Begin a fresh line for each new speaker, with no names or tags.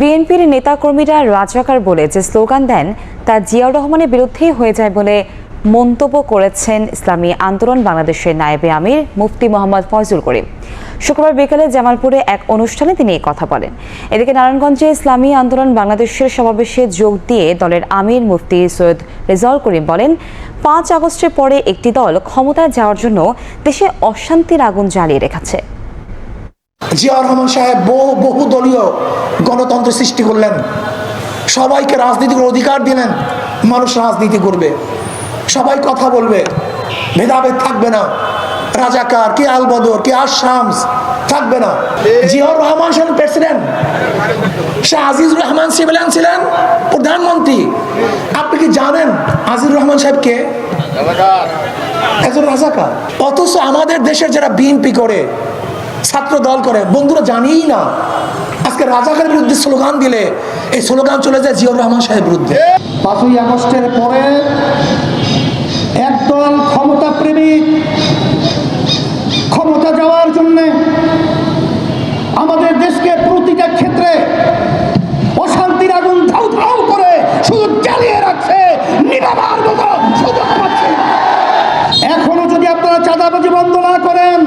বিএনপির নেতাকর্মীরা রাজাকার বলে যে স্লোগান দেন, তা জিয়াউর রহমানের বিরুদ্ধেই হয়ে যায় বলে মন্তব্য করেছেন ইসলামী আন্দোলন বাংলাদেশের নায়েবে আমির মুফতি মোহাম্মদ ফয়জুল করিম। শুক্রবার বিকেলে জামালপুরে এক অনুষ্ঠানে তিনি এই কথা বলেন। এদিকে নারায়ণগঞ্জে ইসলামী আন্দোলন বাংলাদেশের সমাবেশে যোগ দিয়ে দলের আমির মুফতি সৈয়দ রেজাউল করিম বলেন, পাঁচ আগস্টের পরে একটি দল ক্ষমতায় যাওয়ার জন্য দেশে অশান্তির আগুন জ্বালিয়ে রেখেছে।
জিয়া রহমান সাহেব বহু বহু দলীয় গণতন্ত্র সৃষ্টি করলেন। সবাইকে রাজনীতির অধিকার দিলেন মানুষ রাজনীতি করবে। সবাই কথা বলবে ভেদাভেদ থাকবে না। রাজাকার কে আলবদর কে আশামস থাকবে না। জিয়াউর রহমান ছিলেন প্রেসিডেন্ট শাহ আজিজুর রহমান সিভিলিয়ান ছিলেন প্রধানমন্ত্রী। আপনি কি জানেন আজিজুর রহমান সাহেব কে? একজন রাজাকার। অথচ আমাদের দেশের যারা বিএনপি করে ছাত্র দল করে। বন্ধুরা জানিই না, আজকে রাজাকার বিরুদ্ধে স্লোগান দিলে, এই স্লোগান চলে যায় জিয়র রহমান সাহেব বিরুদ্ধে।
পাঁচই আগস্টের পরে একদল ক্ষমতা প্রেমিক ক্ষমতা যাওয়ার জন্য আমাদের দেশকে প্রতিটা ক্ষেত্রে অশান্তির আগুন ধাউ ধাউ করে শুধু জ্বালিয়ে রাখছে এখনও যদি আপনারা চাঁদাবাজি বন্ধ না করেন